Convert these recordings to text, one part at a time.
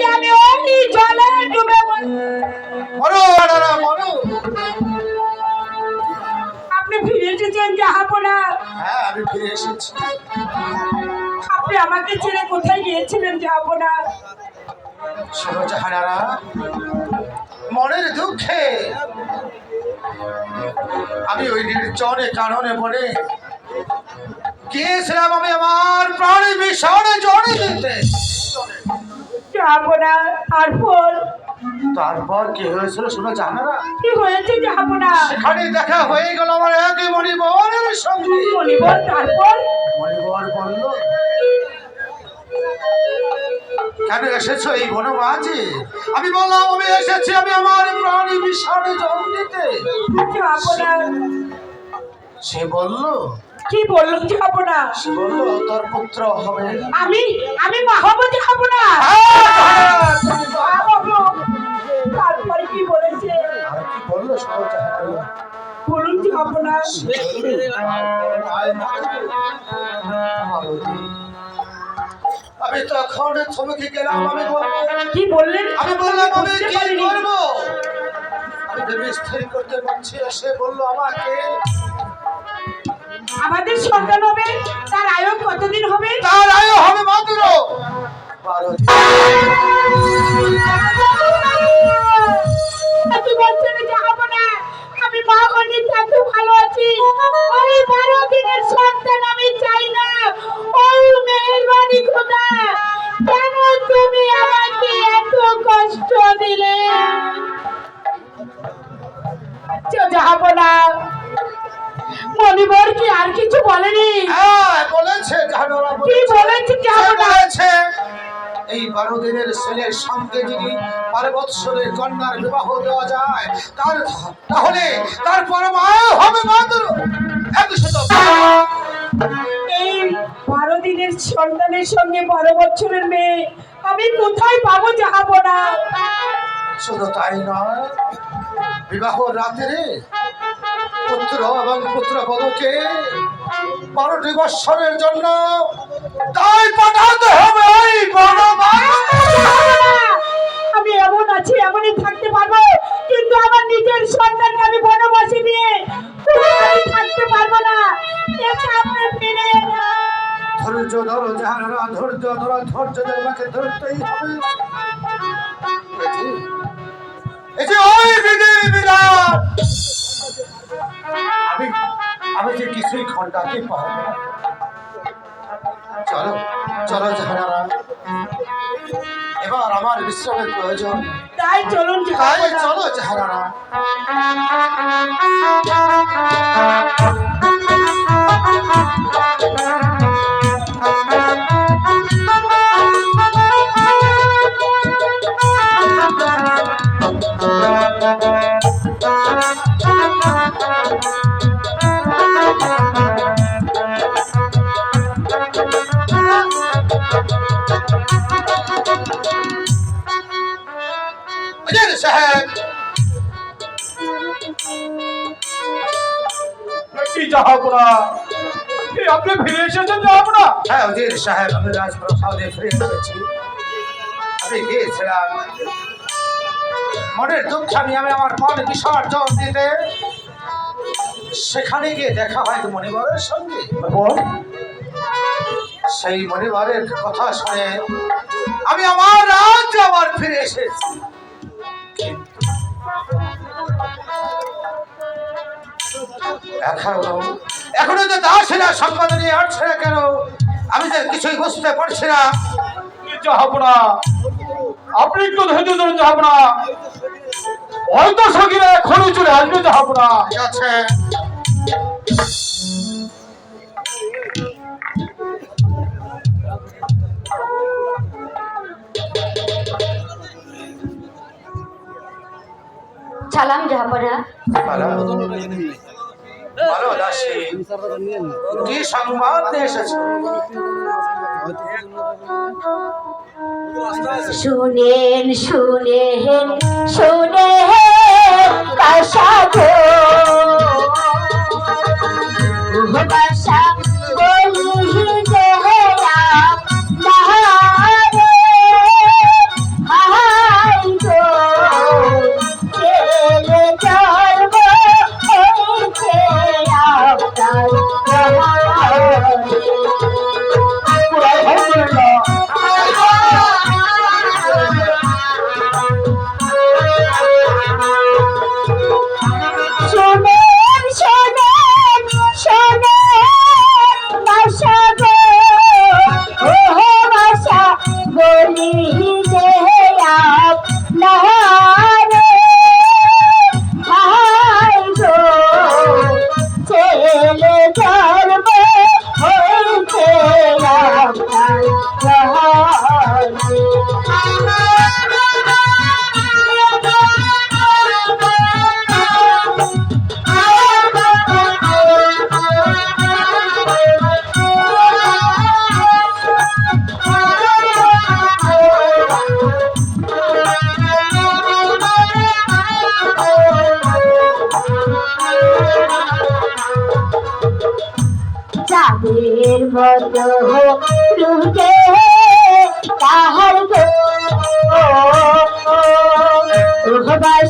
যে আমি ওই জলে ডুবে মরো মরো আপনি ফিরে এসেছেন জাহাপনা। হ্যাঁ আমি ফিরে এসেছি। আপনি আমাকে ছেড়ে কোথায় গিয়েছিলেন জাহাপনা? শোনো জাহানারা মনের দুঃখে আমি ওই নির্জনে কারণে বলে গিয়েছিলাম আমি আমার প্রাণী বিষণে জড়ে দিতে তারপর তারপর কি হয়েছিল শোনো জাহানারা কি হয়েছে জাহাপনা সেখানে দেখা হয়ে গেল আমার একই মণিবরের সঙ্গে। মনিবর তারপর? মণিবর বলল কেন এসেছ এই বনবাজে আমি বললাম আমি এসেছি আমি আমার প্রাণী বিষণে জল দিতে সে বলল কি বলল জাহাপনা সে বলল তোর পুত্র হবে। আমি আমি মা হব জাহাপনা তারপরে কি বলেছে? আর কি বলল জাহানারা। বলুন জাহাপনা আমি তখন থমকে গেলাম আমি কি বললেন আমি বললাম আমি কি করব? আমি স্থির করতে পারছি সে বলল আমাকে আমাদের সন্তান হবে তার আয়ু কতদিন হবে? তার আয়ু হবে মাত্র। বারো আমি মা এত ভালো আছি। ওই বারো দিনের সন্তান আমি চাই না। ও মেহরবানি খোদা কেন তুমি আমাকে এত কষ্ট দিলে? যাব না। মনিবর কি আর কিছু বলেনি? হ্যাঁ বলেছে কি বলেছে। বলেছে সে যাব না? বলেছে এই বারো দিনের ছেলের সঙ্গে যদি বারো বৎসরের কন্যার বিবাহ দেওয়া যায় তার তাহলে তার পরমায়ু হবে মাত্র একশত এই বারো দিনের সন্তানের সঙ্গে বারো বছরের মেয়ে আমি কোথায় পাবো যাব না শুধু তাই নয় বিবাহ রাত্রে পুত্র এবং পুত্রবধূকে বারোটি বৎসরের জন্য তাই পাঠাতে হবে ওই আমি এমন আছি এমনই থাকতে পারব কিন্তু আমার নিজের সন্তানকে আমি বনবাসী দিয়ে থাকতে পারব না? ধৈর্য ধরো যাহারা ধৈর্য ধরো ধৈর্য ধরে আমাকে ধরতেই অজির সাহেব আমি রাজপ্রাসাদে ফিরে এসেছি। আমি গিয়েছিলাম। মনের দুঃখ আমি আমি আমার মন বিসর্জন দিতে। সেখানে গিয়ে দেখা হয় মণিবরের সঙ্গে। সেই মণিবরের কথা শুনে আমি আমার রাজ্য আবার ফিরে এসেছি। এখনও এখনও যে দাসেরা সংবাদ নিয়ে আসছে কেন? আমি যে কিছুই বুঝতে পারছি না। আপনি একটু ধৈর্য ধরে ধরুন জাহাপনা হয়তো সঙ্গীরা এখনই চলে আসবে জাহাপনা ঠিক আছে। সালাম জাহাপনা ভালো ভালো দাসী কি সংবাদ এসেছ? শুনেন শুনেন গো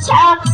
বাসা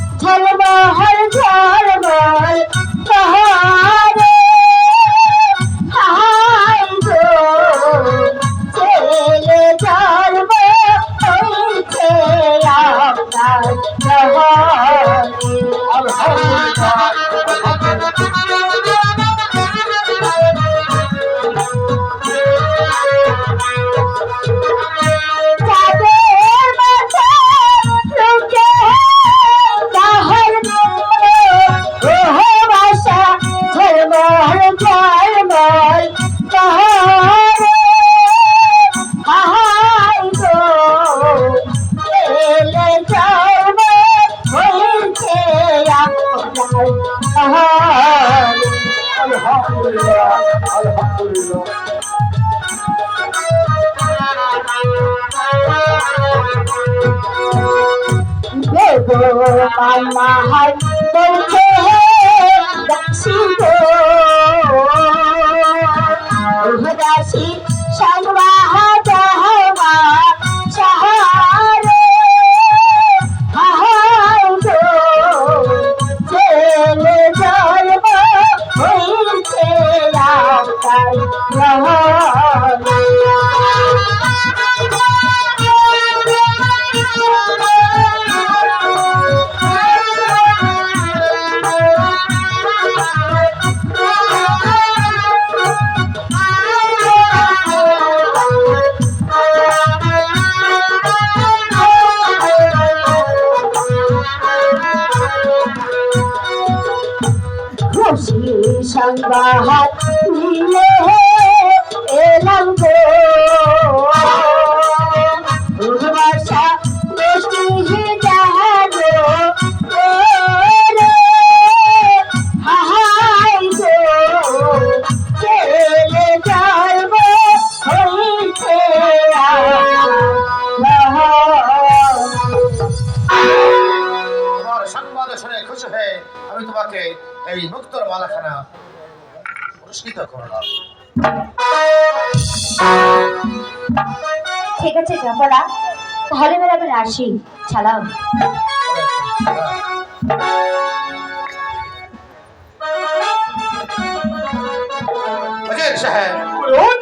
আসি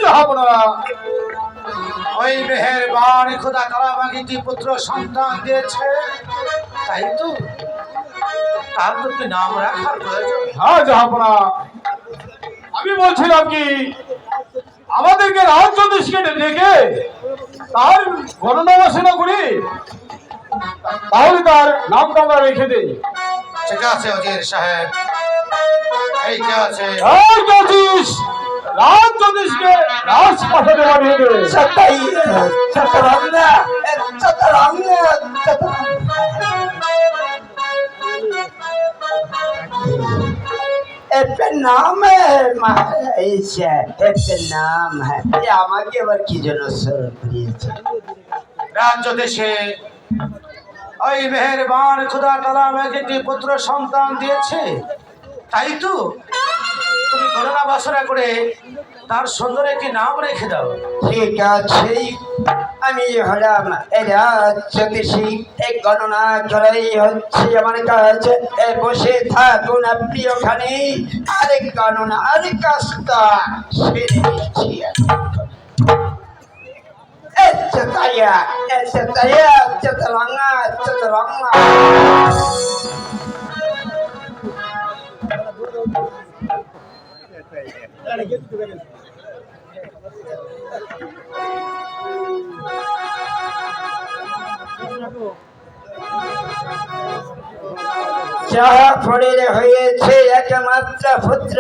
জাহাপনা ওই মেহেরবান খোদা তারা আমাকে কি পুত্র সন্তান দিয়েছে। তাই তো? তার তো নাম রাখার প্রয়োজন। হ্যাঁ জাহাপনা আমি বলছিলাম কি আমাদেরকে রাজ্য দেশকে ডেকে তার গণনাবাসনা করি। তাহলে তার নামটা আমরা রেখে দিই। ঠিক আছে অজির সাহেব। এই আছে? আর জ্যোতিষ রাজ জ্যোতিষকে রাজ পাঠাতে পাঠিয়ে দেবে সত্যাই সত্যরাম। এপে নাম হ্যাঁ আমাকে এবার কি জন্য স্মরণ করিয়েছে? রাজ্য দেশে ওই মেহেরবান, খুদা তালা আমাকে একটি পুত্র সন্তান দিয়েছে, তাই তো? তুমি গণনা বাসনা করে তার সুন্দর একটি নাম রেখে দাও? ঠিক আছে। আমি হলাম জ্যোতিষী। এই গণনা করাই হচ্ছে আমার কাজ এ বসে থাকুন আপনি ওখানে আরেক গণনা আরেক কাজটা সেরে নিচ্ছি এচ্ছতাইয়া এচ্ছতাইয়া যাহা হয়েছে একমাত্র পুত্র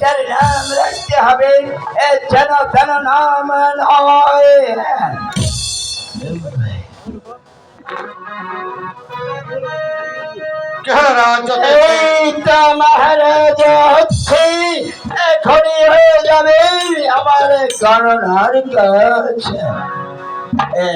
তার নাম রাখতে হবে যেন তেন নাম নয়। মহারাজ এখনই হয়ে যাবে আমার গণনার এ,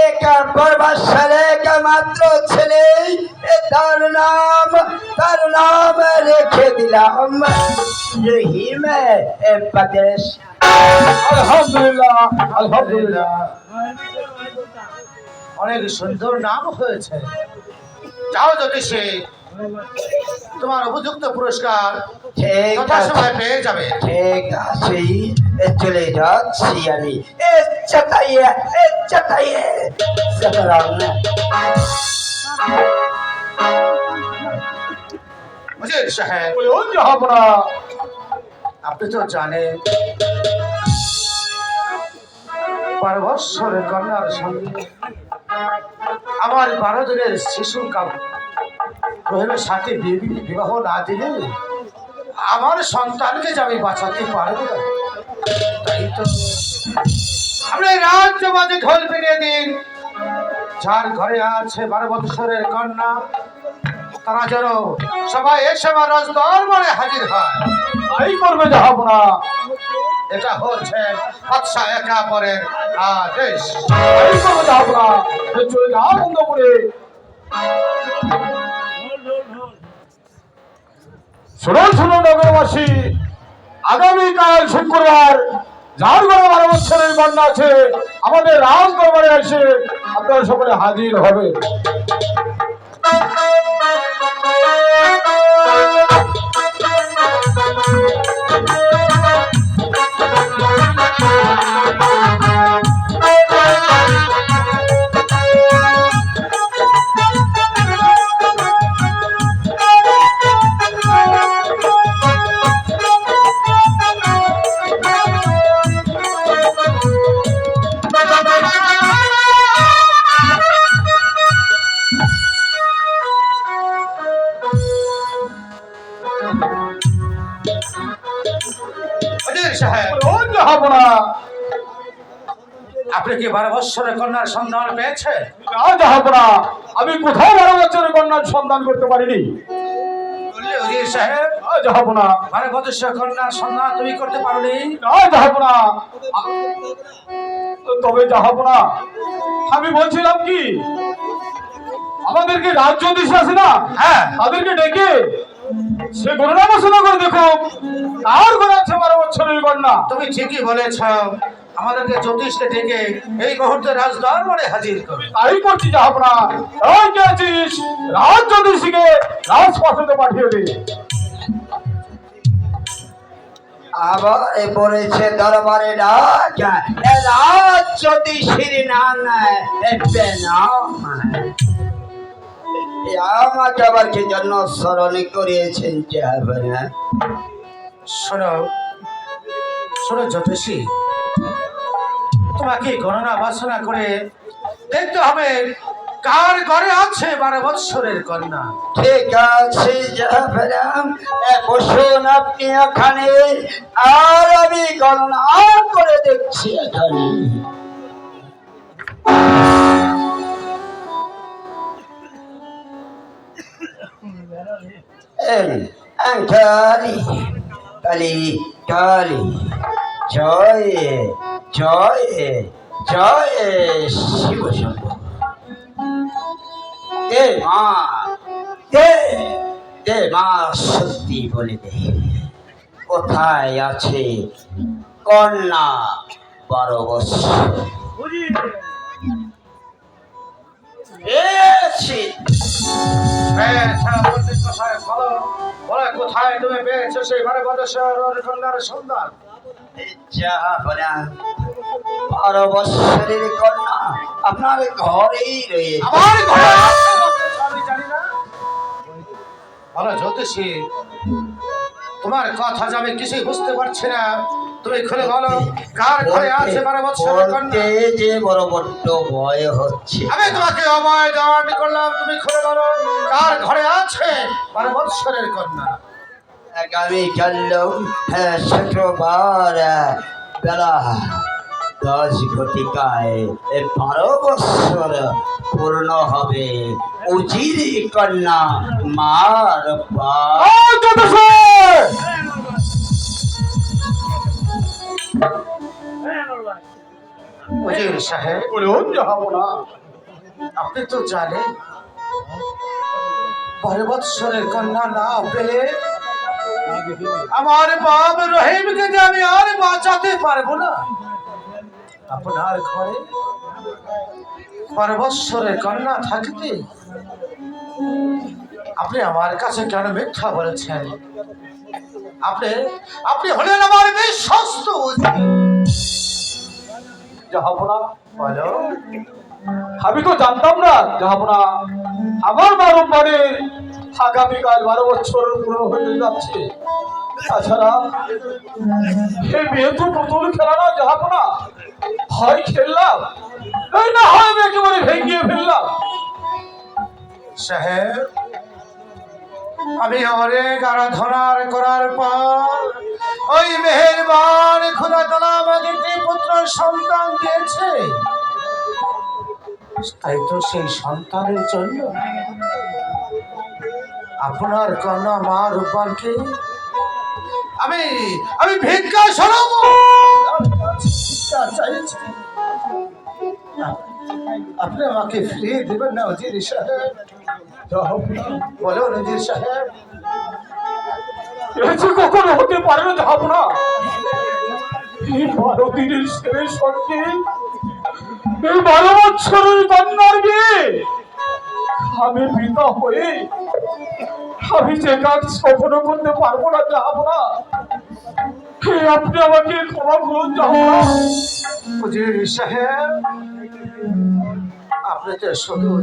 এক বর্বাসারে এক মাত্র ছেলে তার নাম তার নাম রেখে দিলাম রহিম এ প্রদেশ আলহামদুলিল্লাহ আলহামদুলিল্লাহ। অনেক সুন্দর নাম হয়েছে। যাও জ্যোতিষী তোমার উপযুক্ত পুরস্কার যথাসময় পেয়ে যাবে। ঠিক আছে এ চলে যাচ্ছি আমি। এ চটাইয়ে বলুন জাহাপনা আপনি তো জানেন বারো বৎসরের কন্যার সঙ্গে আমার বারো দিনের শিশু কাম রহিমের সাথে বিবাহ না দিলে আমার সন্তানকে যে আমি বাঁচাতে পারব না তাই তো আপনি রাজ্য মাঝে ঢোল পেরিয়ে দিন যার ঘরে আছে বারো বৎসরের কন্যা তারা যেন সবাই এসে আমার রাজ দরবারে হাজির হয়। তাই করবে না এটা হচ্ছে বাদশা একা পরের আদেশ। তাই করবে জাহাপনা চলে যা বন্ধ করে শুনুন শুনুন নগরবাসী। আগামীকাল শুক্রবার যার ঘরে বারো বছরের কন্যা আছে আমাদের রাজ দরবারে এসে আপনারা সকলে হাজির হবে অজির বারো বৎসরের কন্যার সন্ধান জাহাপনা আমি কোথাও বারো বছরের কন্যার সন্ধান করতে পারিনি। সাহেব বারো কন্যার সন্ধান তুমি করতে পারোনি? তবে আমি বলছিলাম কি আমাদেরকে রাজ্য দিশে আছে না? হ্যাঁ। তাদেরকে ডেকে সে গণনা ঘোষণা করে দেখো। আর আছে বারো বছরের কন্যা? তুমি ঠিকই বলেছ। আমাদেরকে জ্যোতিষকে ডেকে এই মুহূর্তে রাজ দরবারে হাজির করবে তাই করছি আছিস রাজ জ্যোতিষীকে রাজপ্রাসাদে পাঠিয়ে দে আবার এ পড়েছে দরবারে ডাক রাজ জ্যোতিষীর নাম এ আমাকে আবার কি জন্য স্মরণ করিয়েছেন যে শোনো শোনো জ্যোতিষী। তোমাকে গণনা বাসনা করে দেখতে হবে কার ঘরে আছে বারো বৎসরের কন্যা। ঠিক আছে বসুন আপনি ওখানে আর আমি গণনা করে দেখছি এখানে। কালী কালী কালী জয় জয় শিব শম্ভু। দে মা দে দে মা সত্যি বলে দে। কোথায় আছে কন্যা বারো বছর কোথায় তুমি পেয়েছ সেই বারো বৎসরের কন্যার সন্ধান যা বারো বছরের কন্যা আপনার ঘরেই রয়েছে। আমার ঘরে আমি জানি না। বলো জ্যোতিষী তোমার কথা যে আমি কিছুই বুঝতে পারছি না। তুমি খুলে বলো কার ঘরে আছে বারো বৎসরের কন্যা যে বড় বড্ড ভয় হচ্ছে। আমি তোমাকে অভয় দেওয়ার করলাম তুমি খুলে বলো কার ঘরে আছে বারো বৎসরের কন্যা? আগামী কাল হ্যাঁ শুক্রবার বেলা দশ ঘটিকায় এ বারো বছর পূর্ণ হবে। উজির কন্যা মার পা উজির সাহেব বলুন যাব না। আপনি তো জানেন বারো বৎসরের কন্যা না পেলে আমার বাপ রহিমকে যে আমি আর বাঁচাতে পারব না, আপনার ঘরে বারো বৎসরের কন্যা থাকতে আপনি আমার কাছে কেন মিথ্যা বলেছেন? আপনি আপনি হলেন আমার বিশ্বস্ত আমি তো জানতাম না যাব না আমার বারম্বারে আগামীকাল বারো বছর পুরো হয়ে যাচ্ছে। তাছাড়া খেলা না না। হয় খেললাম না হয় আমি একেবারে আমি অনেক আরাধনার করার পর ওই মেহেরবান খোদা তালা আমাকে পুত্র সন্তান দিয়েছে। তাই তো সেই সন্তানের জন্য আপনার কন্যা মা রূপানকে আমি আমি ভিক্ষা চাইছি আপনি আমাকে ফিরিয়ে দেবেন না, অজির সাহেব। বলো নজির সাহেব। এ কখনো হতে পারে না যাব না। এই বারো দিনের শেষ সত্যি এই বারো বছরের কন্যার বিয়ে। আমি পিতা হয়ে আমি যে কাজ কখনো করতে পারব না, যাব না। আপনি আমাকে ক্ষমা করুন, যাব না। আপনি শুধু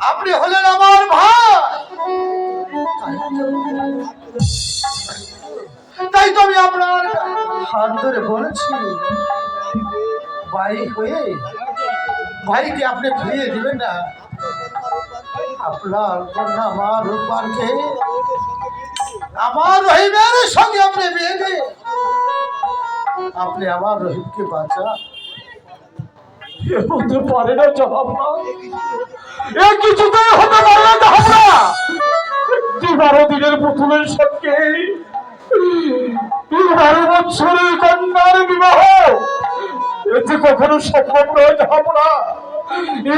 আপনি হলেন আমার ভাই। তাই তো- আমি আপনার হাত ধরে বলেছি, ভাই হয়ে, ভাইকে আপনি ফিরিয়ে দিবেন না। আপনার আমার রহিমের সঙ্গে আপনি আপনি আমার রহিমকে বাঁচা। এ হতে পারে না না। এ কিছুতেই হতে পারে না বারো দিনের পুতুলের সঙ্গে। বারো বছরের কন্যার বিবাহ। এতে কখনো সম্ভব নয় যাব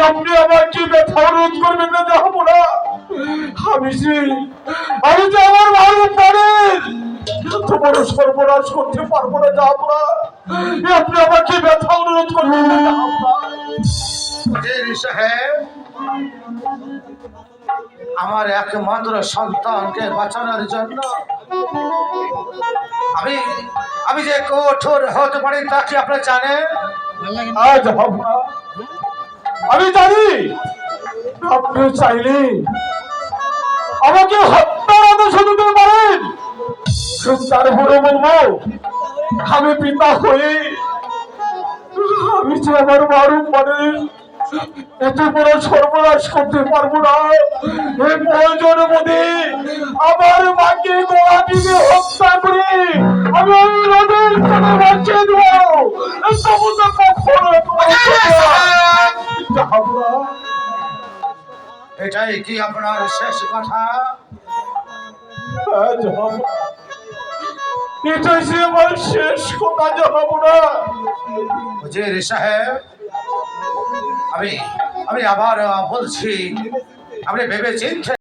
আপনি আমার কি ব্যথা রোধ করবেন না যাব না আমি যে আমি যে আমার ভালো এত বড় সর্বনাশ করতে পারব না যাব না আপনি আমাকে ব্যথা অনুরোধ করবেন না সাহেব আমার একমাত্র সন্তানকে বাঁচানোর জন্য আমি আমি যে কঠোর হতে পারি তা কি আপনি জানেন? আজ আমি জানি, আপনি চাইলে আমাকে হত্যার আদেশ দিতে পারেন। তারপরে বলব, আমি পিতা হয়ে, আমি যে আমার মারুম মানে এত বড় সর্বনাশ করতে পারব না। এই প্রয়োজন মধ্যে আমার মাকে টিপে হত্যা করে আমি ওই নদীর কোনে বাঁচিয়ে দেবো। এই সমস্ত কখনো এটাই কি আপনার শেষ কথা? এটাই যে আমার শেষ কথা যাব না। সাহেব আমি আমি আবার বলছি আপনি ভেবে চিন্তে